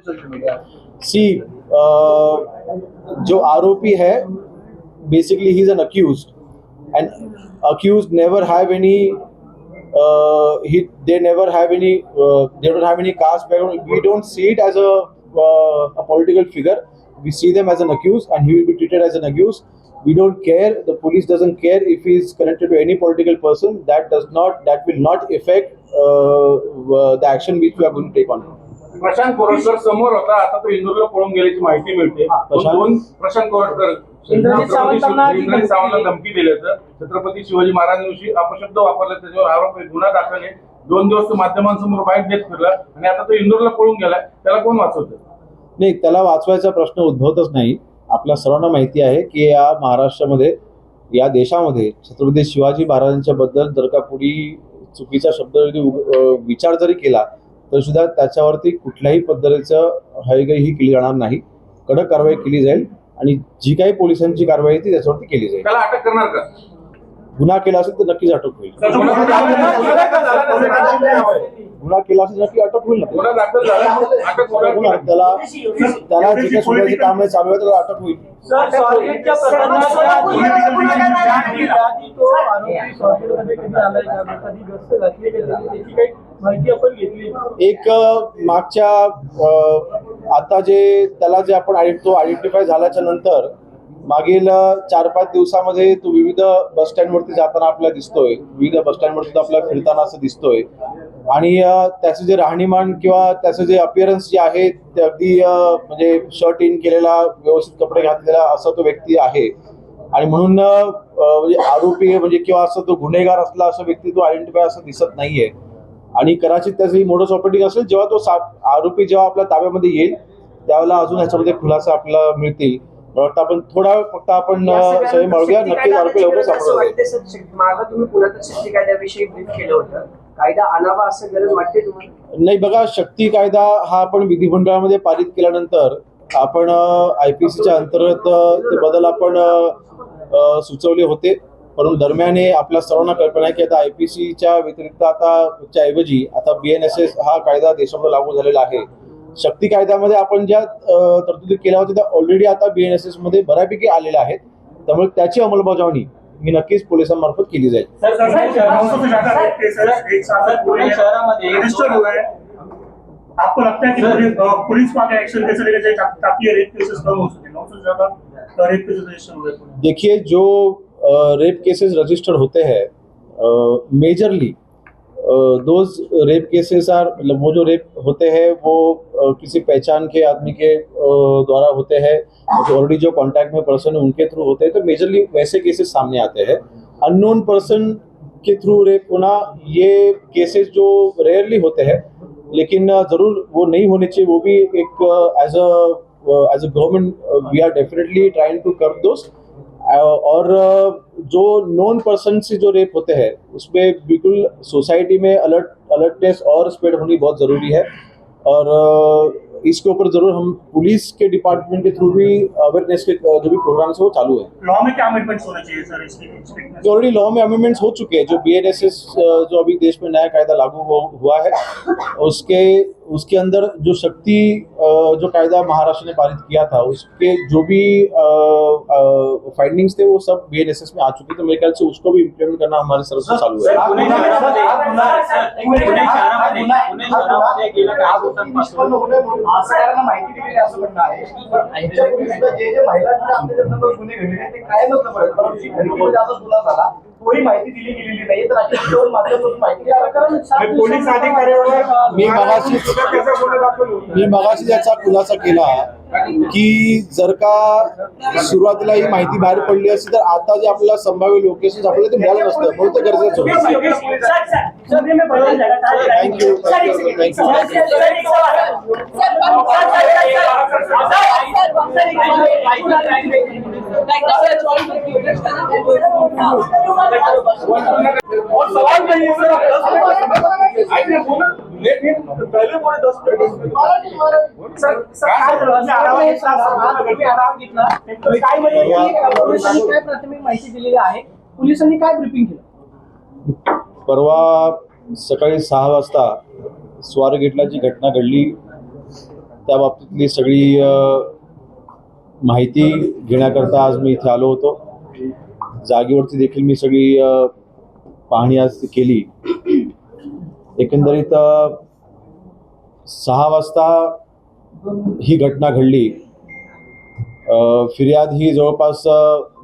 social media. C जो आरोपी है basically he is an accused and accused never have any he they never have any uh, they don't have any caste background we don't see it as a uh, a political figure we see them as an accused and he will be treated as an accused we don't care the police doesn't care if he is connected to any political person that does not that will not affect uh, uh, the action which we are going to take on Prashant Koratkar समोर होता आता तो इंदोरला पळून गेल्याची माहिती मिळते. प्रशांत? दोन प्रशांत कोरटकर इंद्रजित सावंतला धमकी दिल्याचं छत्रपती शिवाजी महाराजांविषयी अपशब्द वापरले त्याच्यावर आरोप गुन्हा दाखल आहे. दोन दिवस तो माध्यमांसमोर बाईक देत फिरला आणि आता तो इंदोरला पळून गेलाय त्याला कोण वाचवतं? नाही त्याला वाचवायचा प्रश्न उद्भवतच नाही. आपल्या सर्वांना माहिती आहे की या महाराष्ट्रामध्ये या देशामध्ये छत्रपती शिवाजी महाराजांच्या बद्दल जर का कुणी चुकीचा शब्द जरी विचार जरी केला तर सुद्धा त्याच्यावरती कुठल्याही पद्धतीचं हयगयही केली जाणार नाही. कडक कारवाई केली जाईल आणि जी काही पोलिसांची कारवाई आहे ती त्याच्यावरती केली जाईल. त्याला अटक करणार का? गुन्हा केला असेल तर नक्कीच अटक होईल. गुन्हा केला नक्की अटक होईल ना? त्याला त्याला जे काही सुधारायचे काम आहे चालू आहे त्याला अटक होईल एक मागच्या आता जे त्याला जे आपण आयडें- तो आयडेंटिफाय झाल्याच्यानंतर मागील चार पाच दिवसामध्ये तो विविध बस स्टँडवरती जाताना आपल्याला दिसतोय. विविध बस स्टँडवरती आपल्याला फिरताना असं दिसतोय. आणि त्याचं जे राहणीमान किंवा त्याचं जे अपिअरन्स जे आहे ते अगदी म्हणजे शर्ट इन केलेला व्यवस्थित कपडे घातलेला असा तो व्यक्ती आहे. आणि म्हणून म्हणजे आरोपी म्हणजे किंवा असं तो गुन्हेगार असला असं व्यक्ती तो आयडेंटिफाय असं दिसत नाहीये. आणि कदाचित त्याचं ही मोडस ऑपरेटिंग असेल जेव्हा तो आरोपी जेव्हा आपल्या ताब्यामध्ये येईल त्यावेळेला अजून ह्याच्यामध्ये खुलासा आपल्याला मिळतील. वाटतं आपण थोडा फक्त आपण या अ, सगळ्या सही मागूया. शक्ती नक्कीच आरोपी लवकर सापडला. तुम्ही पुण्यात शक्ती कायद्याविषयी ब्रीफ केलं होतं. कायदा आणावा असं गरज वाटते तुम्हाला? नाही बघा शक्ती कायदा हा आपण विधिमंडळामध्ये पारित केल्यानंतर आपण आय पी सीच्या अंतर्गत ते बदल आपण सुचवले होते. परंतु दरम्यान हे आपल्या सर्वांना कल्पना आहे की आता आय पी सीच्या व्यतिरिक्त आता ऐवजी आता बी एन एस एस हा कायदा देशामध्ये लागू झालेला आहे. शक्ती कायद्यामध्ये आपण ज्या तरतुदी केल्या होत्या त्या ऑलरेडी आता बी एन एस एसमध्ये बऱ्यापैकी आलेल्या आहेत. त्यामुळे त्याची अंमलबजावणी ही नक्कीच पोलिसांमार्फत केली जाईल. सर सर नौ से ज्यादा रेप केसेस एक साल तक पुणे शहरामध्ये रजिस्टर हुआ है आपको लगता है कि पुलिस अ, पुलिस को आगे एक्शन कैसे लेना चाहिए ता- ताकि ये रेप केसेस कम हो सके नौ से ज्यादा रेप केसेस रजिस्टर हुए पुणे में। देखिए जो रेप केसेस रजिस्टर्ड होते हैं majorly those rape cases are मतलब वो जो रेप होते हैं वो किसी पहचान के आदमी के द्वारा होते हैं ऑलरेडी जो कांटेक्ट में पर्सन है, उनके थ्रू होते हैं तो मेजरली वैसे केसेस सामने आते हैं। अननोन पर्सन के थ्रू रेप होना ये केसेस जो रेयरली होते हैं, लेकिन ज़रूर वो नहीं होने चाहिए, वो भी एक as a as a government we are definitely trying to कर दोस्त और जो नॉन पर्सन से जो रेप होते हैं उसमें बिल्कुल सोसाइटी में अलर्ट अलर्टनेस और स्प्रेड होनी बहुत ज़रूरी है। और इसके ऊपर ज़रूर हम पुलिस के डिपार्टमेंट के थ्रू भी अवेयरनेस के जो भी प्रोग्राम्स है वो चालू है। लॉ में क्या अमेंडमेंट्स होना चाहिए सर इसके ऑलरेडी लॉ में अमेंडमेंट्स हो चुके हैं। जो बीएनएसएस जो अभी देश में नया कायदा लागू हो, हुआ है उसके उसके अंदर जो शक्ति जो कायदा महाराष्ट्र ने पारित किया था उसके जो भी फाइंडिंग्स थे वो सब बी में आ चुके तो मेरे ख्याल से उसको भी इम्प्लीमेंट करना हमारे तरफ से चालू है सरकारनं माहिती दिली गेलेली नाही तर अशा दोन माध्यमातून माहिती द्यायला कारण पोलीस अधिकाऱ्यावर मी होईल. मी मगाशी याचा खुलासा केला की जर का सुरुवातीला ही माहिती बाहेर पडली असती तर आता जे आपल्याला संभाव्य लोकेशन आपल्याला ते मिळालं नसतं म्हणून ते गरजेचं होतं थँक्यू थँक्यू और सवाल पोलिसांनी काय प्राथमिक माहिती दिलेली आहे? पोलिसांनी काय ब्रिफिंग केलं? परवा सकाळी सहा वाजता स्वारगेटला जी घटना घडली. त्या बाबतीतली सगळी माहिती घेण्याकरता आज मी इथे आलो होतो. जागेवरती देखील मी सगळी पाहणी आज केली. एकंदरीत सहा वाजता ही घटना घडली. फिर्याद ही जवळपास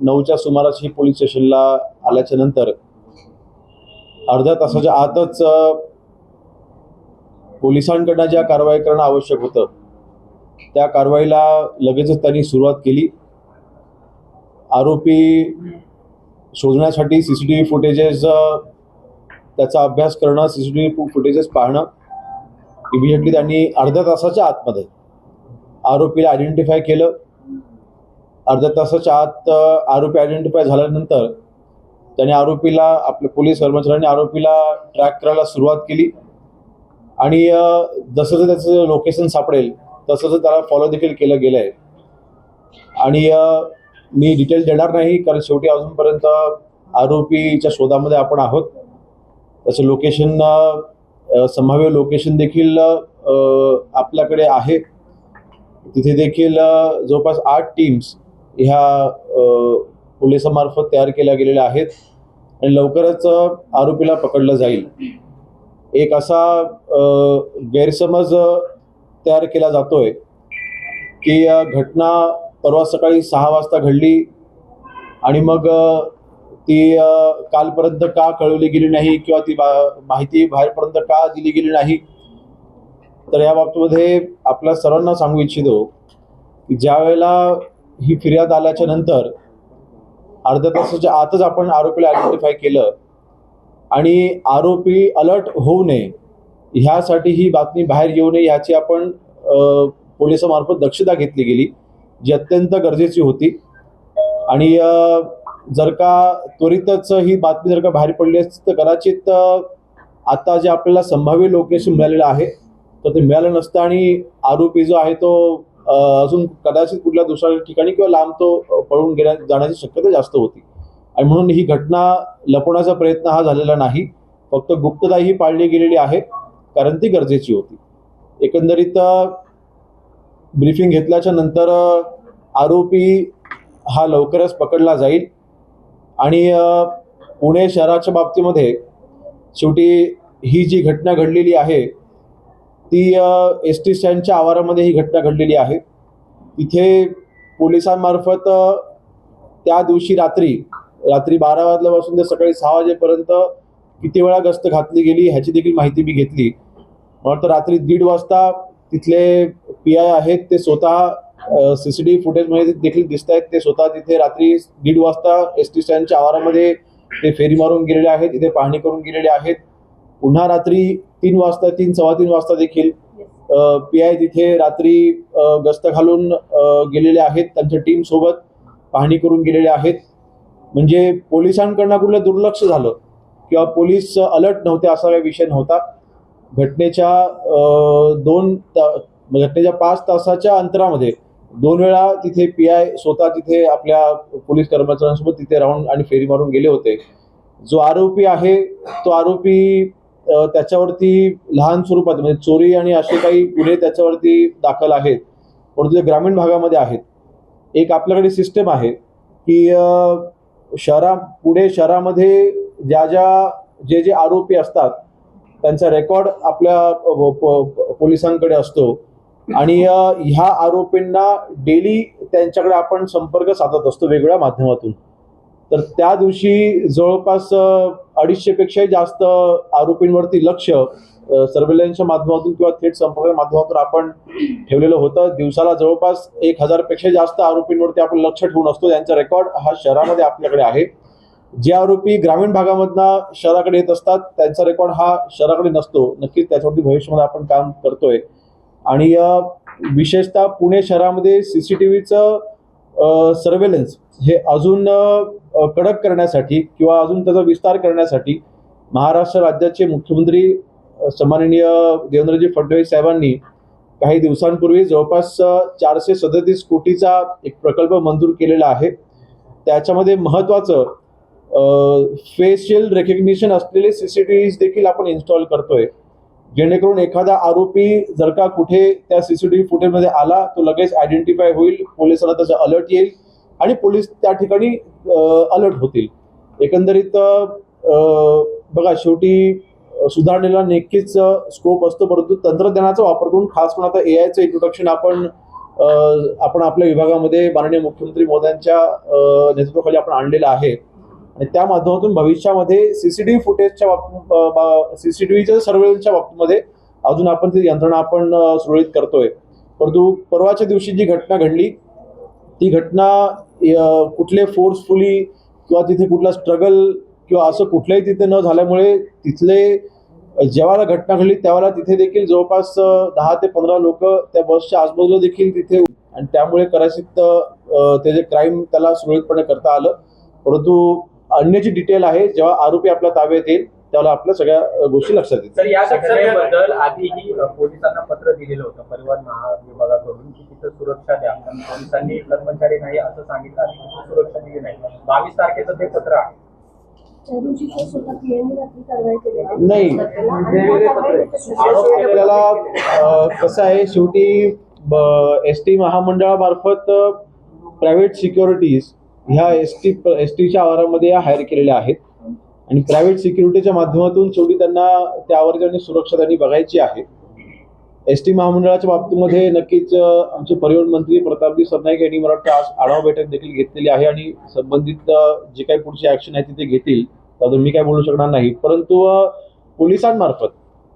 नऊच्या सुमारास ही पोलीस स्टेशनला आल्याच्यानंतर अर्ध्या तासाच्या आतच पोलिसांकडनं ज्या कारवाई करणं आवश्यक होतं त्या कारवाईला लगेचच त्यांनी सुरुवात केली. आरोपी शोधण्यासाठी C C T V footages त्याचा अभ्यास करणं C C T V footages पाहणं इमिजिएटली त्यांनी अर्ध्या तासाच्या आतमध्ये आरोपीला आयडेंटिफाय केलं. अर्ध्या तासाच्या आत आरोपी आयडेंटिफाय झाल्यानंतर त्याने आरोपीला आपल्या पोलीस कर्मचाऱ्यांनी आरोपीला ट्रॅक करायला सुरुवात केली. आणि जसं जसं त्याचं लोकेशन सापडेल तसं तसं त्याला फॉलो देखील केलं गेलं आहे आणि मी डिटेल देणार नाही कारण शेवटी अजूनपर्यंत आरोपीच्या शोधामध्ये आपण आहोत. त्याचं लोकेशन संभाव्य लोकेशन देखील आपल्याकडे आहे. तिथे देखील जवळपास आठ टीम्स ह्या पोलिसामार्फत तयार केल्या गेलेल्या आहेत आणि लवकरच आरोपीला पकडलं जाईल. एक असा गैरसमज तयार केला जातोय की घटना परवा सकाळी सहा वाजता घडली आणि मग ती कालपर्यंत का कळवली गेली नाही किंवा ती बा- माहिती बाहेरपर्यंत का दिली गेली नाही? तर या बाबतीमध्ये आपल्या सर्वांना सांगू इच्छितो की ज्या वेळेला ही फिर्याद आल्याच्यानंतर अर्ध्या तासाच्या आतच आपण आरोपीला आयडेंटिफाय केलं आणि आरोपी अलर्ट होऊ नये ह्यासाठी ही बातमी बाहेर येऊ नये ह्याची आपण पोलिसामार्फत दक्षता घेतली गेली जी अत्यंत गरजेची होती. आणि जर का त्वरितच ही बातमी जर का बाहेर पडली असती तर कदाचित आता जे आपल्याला संभाव्य लोकेशन मिळालेलं आहे तर ते मिळालं नसतं आणि आरोपी जो आहे तो अजून कदाचित कुठल्या दुसऱ्या ठिकाणी किंवा लांब तो पळून गेल्या जाण्याची शक्यता जास्त होती. आणि म्हणून ही घटना लपवण्याचा प्रयत्न हा झालेला नाही. फक्त गुप्तता ही पाळली गेलेली आहे कारण ती गरजेची होती. एकंदरीत ब्रीफिंग घेतल्याच्या नंतर आरोपी हा लवकरच पकडला जाईल. आणि पुणे शहराच्या बाबतीमध्ये शेवटी ही जी घटना घडलेली आहे ती एस टी स्टँडच्या आवारामध्ये ही घटना घडलेली आहे. तिथे पोलिसांमार्फत त्या दिवशी रात्री रात्री बारा वाजल्यापासून ते सकाळी सहा वाजेपर्यंत किती वेळा गस्त घातली गेली ह्याची देखील माहिती मी घेतली. म्हणून तर रात्री दीड वाजता तिथले पी आय आहेत ते स्वतः सी सी टी व्ही फुटेजमध्ये देखील दिसत आहेत. ते स्वतः तिथे रात्री दीड वाजता एस टी स्टँडच्या आवारामध्ये ते फेरी मारून गेलेले आहेत. तिथे पाहणी करून गेलेले आहेत. पुन्हा रात्री तीन वाजता तीन सव्वा तीन वाजता देखील पी आय तिथे रात्री गस्त घालून गेलेले आहेत. त्यांच्या टीम सोबत पाहणी करून गेलेले आहेत. म्हणजे पोलिसांकडनं कुठलं दुर्लक्ष झालं किंवा पोलीस अलर्ट नव्हते असा काही विषय नव्हता. घटनेच्या दोन ता- घटनेच्या पाच तासाच्या अंतरामध्ये दोन वेळा तिथे पी आय स्वतः तिथे आपल्या पोलीस कर्मचाऱ्यांसोबत तिथे राहून आणि फेरी मारून गेले होते. जो आरोपी आहे तो आरोपी त्याच्यावरती लहान स्वरूपात म्हणजे चोरी आणि असे काही गुन्हे त्याच्यावरती दाखल आहेत. परंतु ते ग्रामीण भागामध्ये आहेत. एक आपल्याकडे सिस्टम आहे की शहरा पुढे शहरामध्ये ज्या ज्या जे जे आरोपी असतात त्यांचा रेकॉर्ड आपल्या प- पोलिसांकडे असतो. आणि ह्या आरोपींना डेली त्यांच्याकडे आपण संपर्क साधत असतो वेगवेगळ्या माध्यमातून. तर त्या दिवशी जवळपास अडीचशे अडीचशेपेक्षाही जास्त आरोपींवरती लक्ष सर्वेलन्सच्या माध्यमातून किंवा थेट संपर्क माध्यमातून आपण ठेवलेलं होतं. दिवसाला जवळपास एक हजारपेक्षा जास्त आरोपींवरती आपण लक्ष ठेवून असतो. त्यांचा रेकॉर्ड हा शहरामध्ये आपल्याकडे आहे. जे आरोपी ग्रामीण भागामधनं शहराकडे येत असतात त्यांचा रेकॉर्ड हा शहराकडे नसतो. नक्कीच त्याच्यावरती भविष्यामध्ये आपण काम करतोय. आणि विशेषतः पुणे शहरामध्ये सी सी टी व्हीचं सर्वेलन्स हे अजून कडक करण्यासाठी किंवा अजून त्याचा विस्तार करण्यासाठी महाराष्ट्र राज्याचे मुख्यमंत्री सन्माननीय देवेंद्रजी फडणवीस साहेबांनी काही दिवसांपूर्वी जवळपास चारशे सदतीस कोटीचा एक प्रकल्प मंजूर केलेला आहे. त्याच्यामध्ये महत्त्वाचं फेशियल रेकग्निशन असलेले सी सी टी व्हीज देखील आपण इन्स्टॉल करतोय. जेणेकरून एखादा आरोपी जर का कुठे त्या सीसीटीव्ही फुटेजमध्ये आला तो लगेच आयडेंटिफाय होईल पोलिसांना त्याचा अलर्ट येईल आणि पोलीस त्या ठिकाणी अलर्ट होतील. एकंदरीत बघा शेवटी सुधारणेला नक्कीच स्कोप असतो परंतु तंत्रज्ञानाचा वापर करून खास करून आता ए आयचं इंट्रोडक्शन आपण आपण आपल्या विभागामध्ये माननीय मुख्यमंत्री मोद्यांच्या नेतृत्वाखाली आपण आणलेलं आहे. आणि त्या माध्यमातून भविष्यामध्ये सीसीटीव्ही फुटेजच्या बाबतीत सीसीटीव्हीच्या सर्वेलन्सच्या बाबतीमध्ये अजून आपण ती यंत्रणा आपण सुरळीत करतोय. परंतु परवाच्या दिवशी जी घटना घडली ती घटना कुठले फोर्सफुली किंवा तिथे कुठला स्ट्रगल किंवा असं कुठलंही तिथे न झाल्यामुळे तिथले जेव्हा घटना घडली त्यावेळेला तिथे देखील जवळपास दहा ते पंधरा लोक त्या बसच्या आजूबाजूला देखील तिथे आणि त्यामुळे कदाचित ते जे क्राईम त्याला सुरळीतपणे करता आलं. परंतु अन्य जी डिटेल आहे. जेव्हा आरोपी आपल्या ताब्यात येईल त्यावेळेला आपल्या सगळ्या गोष्टी लक्षात येतील. तर या घटनेबद्दल आधीही पोलिसांना पत्र दिलेलं होतं. परिवहन महाविभागाकडून की तिथं सुरक्षा द्या. पोलिसांनी कर्मचारी नाही असं सांगितलं आणि तिथं सुरक्षा दिली नाही. बावीस तारखेचं ते पत्र आहे. नाही. अ, कसं आहे शेवटी एस टी महामंडळामार्फत प्रायव्हेट सिक्युरिटीज ह्या एस टी एस टीच्या आवारामध्ये हायर केलेल्या आहेत. आणि प्रायव्हेट सिक्युरिटीच्या माध्यमातून शेवटी त्यांना त्या आवाराची सुरक्षा त्यांनी बघायची आहे. एस टी महामंडळाच्या बाबतीमध्ये नक्कीच आमचे परिवहन मंत्री प्रतापजी सरनाईक यांनी मला वाटतं आज आढावा बैठक देखील घेतलेली आहे आणि संबंधित जे काही पुढची ऍक्शन आहे ती ते घेतील. त्यातून मी काय बोलू शकणार नाही. परंतु पोलिसांमार्फत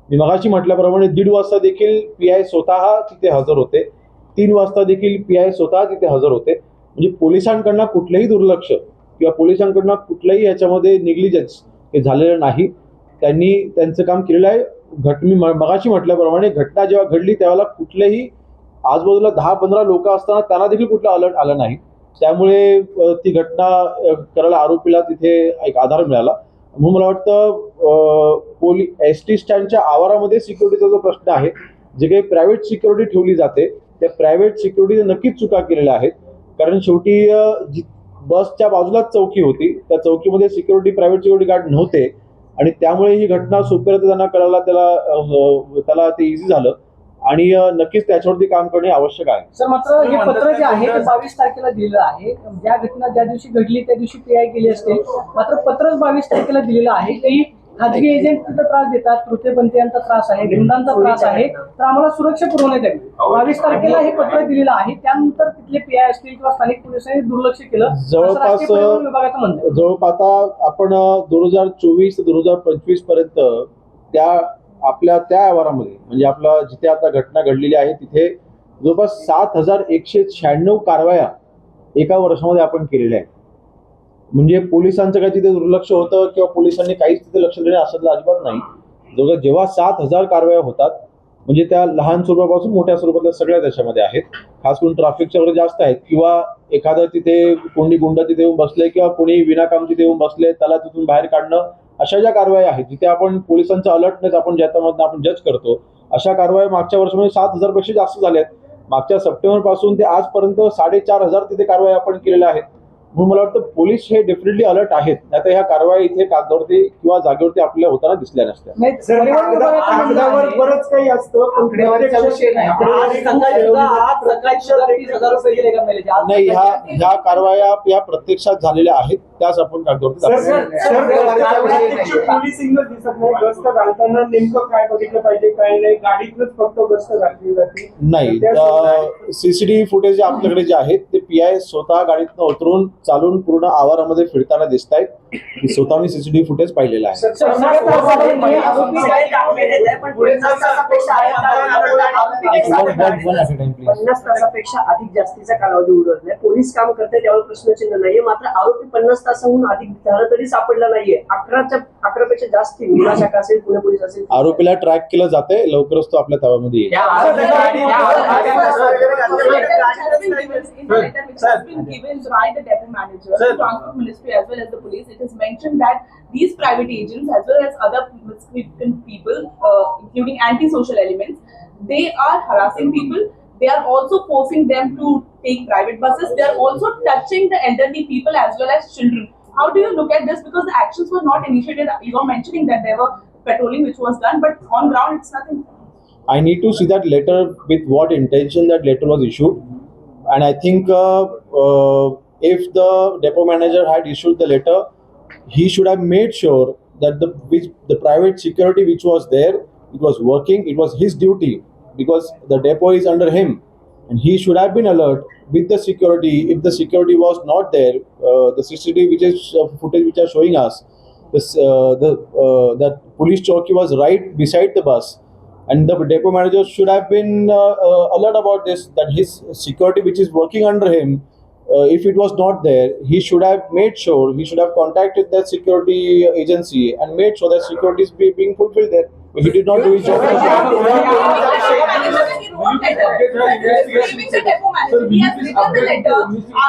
मी मगाशी म्हटल्याप्रमाणे दीड वाजता देखील पी आय स्वतः तिथे हजर होते. तीन वाजता देखील पी आय स्वतः तिथे हजर होते. म्हणजे पोलिसांकडनं कुठलंही दुर्लक्ष किंवा पोलिसांकडनं कुठलंही याच्यामध्ये निग्लिजन्स हे झालेलं नाही. त्यांनी त्यांचं काम केलेलं आहे. घट मी म- मगाशी म्हटल्याप्रमाणे घटना जेव्हा घडली त्यावेळेला कुठलेही आजूबाजूला दहा पंधरा लोक असताना त्यांना देखील कुठला अलर्ट आला नाही. त्यामुळे ती घटना करायला आरोपीला तिथे एक आधार मिळाला. म्हणून मला वाटतं पोली एस टी स्टँडच्या आवारामध्ये सिक्युरिटीचा जो प्रश्न आहे जे काही प्रायव्हेट सिक्युरिटी ठेवली जाते त्या प्रायव्हेट सिक्युरिटीने नक्कीच चुका केलेल्या आहेत. कारण शेवटी बसच्या बाजूलाच चौकी होती त्या चौकीमध्ये सिक्युरिटी प्रायव्हेट सिक्युरिटी गार्ड नव्हते आणि त्यामुळे ही घटना सोप्या त्यांना करायला त्याला अ, त्याला ते इझी झालं आणि नक्कीच त्याच्यावरती काम करणे आवश्यक आहे. सर मात्र हे पत्र जे आहे ते बावीस तारखेला दिलेलं आहे. ज्या घटना ज्या दिवशी घडली त्या दिवशी पीआय केली असते. मात्र पत्रच बावीस तारखेला दिलेलं आहे. की खाजगी एजंट तिथं त्रास देतात तृतीयपंथीयांचा त्रास आहे गुंडांचा त्रास आहे तर आम्हाला सुरक्षा पुरवण्यात यावी बावीस तारखेला हे पत्र दिलेलं आहे त्यानंतर तिथले पीआय असतील किंवा स्थानिक पोलिसांनी दुर्लक्ष केलं जवळपास, विभागाचं म्हणणं आहे. जवळपास आता आपण दोन हजार चोवीस ते दोन हजार पंचवीसपर्यंत त्या आपल्या त्या आवारामध्ये म्हणजे आपला जिथे आता घटना घडलेली आहे तिथे जवळपास सात हजार एकशे शहाण्णव कारवाया एका वर्षामध्ये आपण केलेल्या आहेत. म्हणजे पोलिसांचं काय तिथे दुर्लक्ष होतं किंवा पोलिसांनी काहीच तिथे लक्ष देणे असं अजिबात नाही. जवळ जेव्हा सात हजार कारवाया होतात म्हणजे त्या लहान स्वरूपापासून मोठ्या स्वरूपातल्या सगळ्या त्याच्यामध्ये आहेत. खास करून ट्राफिकच्या वगैरे जास्त आहेत. किंवा एखादं तिथे कोणी गुंड तिथे येऊन बसले किंवा कोणी विनाकाम तिथे येऊन बसले त्याला तिथून बाहेर काढणं अशा ज्या कारवाई आहेत जिथे आपण पोलिसांचा अलर्टनेस आपण ज्याच्यामधनं आपण जज करतो अशा कारवाई मागच्या वर्षामध्ये सात हजारपेक्षा जास्त झाल्या आहेत मागच्या सप्टेंबरपासून ते आजपर्यंत साडेचार हजार तिथे कारवाई आपण केलेल्या आहेत. म्हणून मला वाटतं पोलीस हे डेफिनेटली अलर्ट आहेत. आता ह्या कारवाई इथे कागदावरती किंवा जागेवरती आपल्याला होताना दिसल्या नसत्या. बरंच काही असतं नाही. ह्या ह्या कारवाया या प्रत्यक्षात झालेल्या आहेत. त्याच आपण नाही काय काय नाही नाही सीसीटीव्ही फुटेज जे आपल्याकडे जे आहेत ते पी आय स्वतः गाडीतनं उतरून चालून पूर्ण आवारामध्ये फिरताना दिसत आहेत स्वतः मी सीसीटीव्ही फुटेज पाहिलेलं आहे हे पन्नास तासापेक्षा अधिक जास्तीचा कालावधी उरलाय पोलीस काम करते त्यावर प्रश्नचिन्ह नाहीये मात्र आरोपी पन्नास तासाहून अधिक झाला तरी सापडला नाहीये अकराच्या अकरापेक्षा जास्त गुन्हा शाखा असेल पुणे पोलीस असेल आरोपीला ट्रॅक केलं जाते लवकरच तो आपल्या ताब्यामध्ये येईल या आरोपी गाडी- या आरोपी- letter which has been given by the depot manager, the transport ministry as well as the police, it is mentioned that these private agents as well as other miscreant people, uh, including anti-social elements, they are harassing people. They are also forcing them to take private buses. They are also touching the elderly people as well as children. How do you look at this? Because the actions were not initiated. You were mentioning that there were patrolling which was done, but on ground it's nothing. I need to see that letter with what intention that letter was issued. And I think uh, uh, if the depot manager had issued the letter, he should have made sure that the which, the private security which was there, it was working. It was his duty because the depot is under him, and he should have been alert with the security. If the security was not there, uh, the CCTV which is uh, footage which are showing us, this uh, the uh, that police chowki was right beside the bus. And the depot manager should have been uh, uh, alert about this that his security which is working under him uh, if it was not there he should have made sure he should have contacted that security agency and made sure that security is being fulfilled there he did not do his job He wrote letter blaming the depot manager. He has written the letter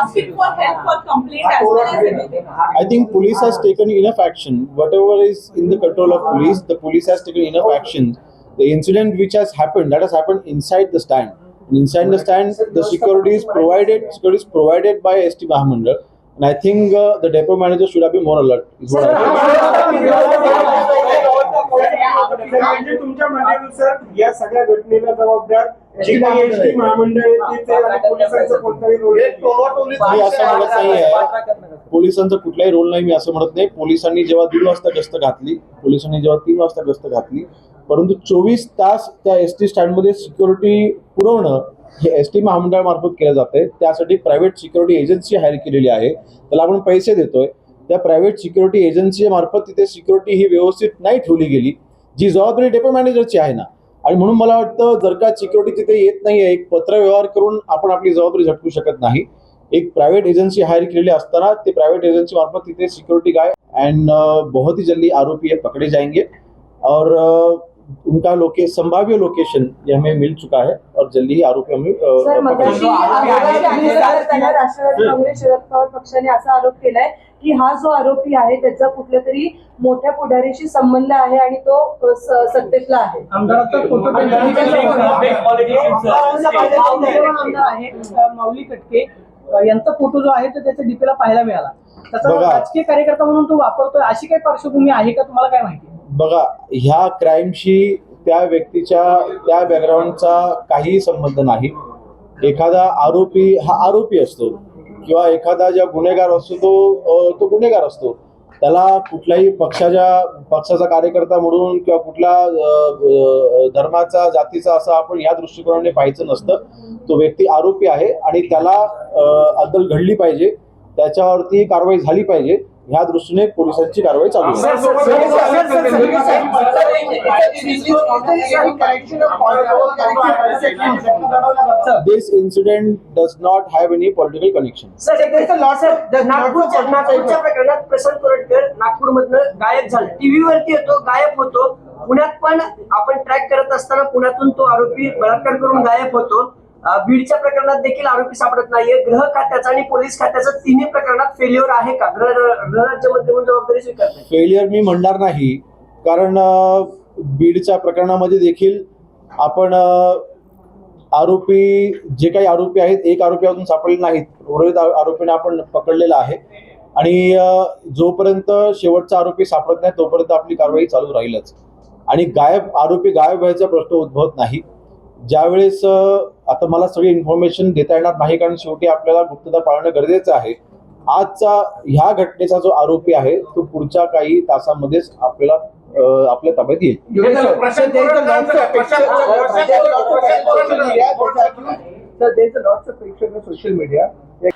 asking for help for complaint as well as everything. I think police has taken enough action. Whatever is in the control of police, the police has taken enough action. The incident which has happened, that has happened inside the stand. And inside the stand, the security is provided. Security is provided by ST Mahamandal. And I think uh, the depot manager should have been more alert. Is what I think. म्हणजे तुमच्या म्हणण्यानुसार या सगळ्या घटनेला जबाबदार पोलिसांचा कुठलाही role नाही मी असं म्हणत नाही. पोलिसांनी जेव्हा दीड वाजता गस्त घातली पोलिसांनी जेव्हा तीन वाजता गस्त घातली परंतु चोवीस तास त्या एस टी स्टँडमध्ये सिक्युरिटी पुरवणं हे एस टी महामंडळामार्फत केलं जाते त्यासाठी प्रायव्हेट सिक्युरिटी एजन्सी हायर केलेली आहे. त्याला आपण पैसे देतोय. त्या प्रायव्हेट सिक्युरिटी एजन्सी मार्फत तिथे सिक्युरिटी ही व्यवस्थित नाही ठेवली गेली. जी जबाबदारी डेपो मॅनेजरची आहे ना. आणि म्हणून मला वाटतं जर का सिक्युरिटी तिथे येत नाही आहे एक पत्र व्यवहार करून आपण आपली जबाबदारी झटकू शकत नाही. एक प्रायव्हेट एजन्सी हायर केलेली असताना ते प्रायव्हेट एजन्सी मार्फत तिथे सिक्युरिटी गाय अँड बहुत ही जल्दी आरोपी पकड़े जाएंगे और uh, उनका लोके संभाव्य लोकेशन ये हमें मिल चुका है और जल्दी ही आरोपी हमें राष्ट्रवादी काँग्रेस शरद पवार पक्षाने असा आरोप केलाय की हा जो आरोपी आहे त्याचा कुठल्या तरी मोठ्या पुढारीशी संबंध आहे आणि तो सत्तेतला आहे. आमदाराचा फोटो आमदार आहे. अ, माऊली कटके यांचा फोटो जो आहे तो त्याच्या डीपीला पाहायला मिळाला. त्याचा. राजकीय कार्यकर्ता म्हणून तो वापरतोय अशी काही पार्श्वभूमी आहे का? तुम्हाला काय माहिती? बघा ह्या क्राईमशी त्या व्यक्तीच्या त्या बॅकग्राऊंडचा काहीही संबंध नाही. एखादा आरोपी हा आरोपी असतो. किंवा एखादा ज्या गुन्हेगार असतो तो तो गुन्हेगार असतो. त्याला कुठल्याही पक्षाच्या पक्षाचा कार्यकर्ता म्हणून किंवा कुठल्या धर्माचा जातीचा असं आपण या दृष्टिकोनाने पाहायचं नसतं. तो व्यक्ती आरोपी आहे आणि त्याला अद्दल घडली पाहिजे. त्याच्यावरती कारवाई झाली पाहिजे. ह्या दृष्टीने पोलिसांची कारवाई चालू आहे political connection. सर नागपूरच्या नागपूरच्या प्रकरणात प्रशांत कोरटकर नागपूरमधनं गायब झाला टीव्ही वरती येतो गायब होतो पुण्यात पण आपण ट्रॅक करत असताना पुण्यातून तो आरोपी बलात्कार करून गायब होतो बीडच्या प्रकरणात देखील आरोपी सापडत नाहीये. गृह खात्याचा आणि पोलीस खात्याचं तिन्ही प्रकरणात फेल्युअर आहे का? गृह गृहराज्यमंत्री म्हणून जबाबदारी स्वीकारते फेलियर मी म्हणणार नाही. कारण बीडच्या प्रकरणामध्ये देखील आपण आरोपी जे काही आरोपी आहेत एक आरोपी अजून सापडले नाहीत. उर्वरित आरोपींना आपण पकडलेला आहे. आणि जोपर्यंत शेवटचा आरोपी सापडत नाही तोपर्यंत आपली कारवाई चालू राहीलच. आणि गायब आरोपी गायब व्हायचा प्रश्न उद्भवत नाही. ज्यावेळेस आता मला सगळी इन्फॉर्मेशन देता येणार नाही कारण शेवटी आपल्याला गुप्तता पाळणं गरजेचं आहे. आजचा ह्या घटनेचा जो आरोपी आहे तो पुढच्या काही तासामध्येच आपल्याला आपल्या ताब्यात येईल.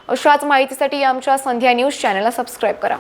अशाच माहितीसाठी आमच्या संध्या न्यूज चॅनलला सबस्क्राईब करा.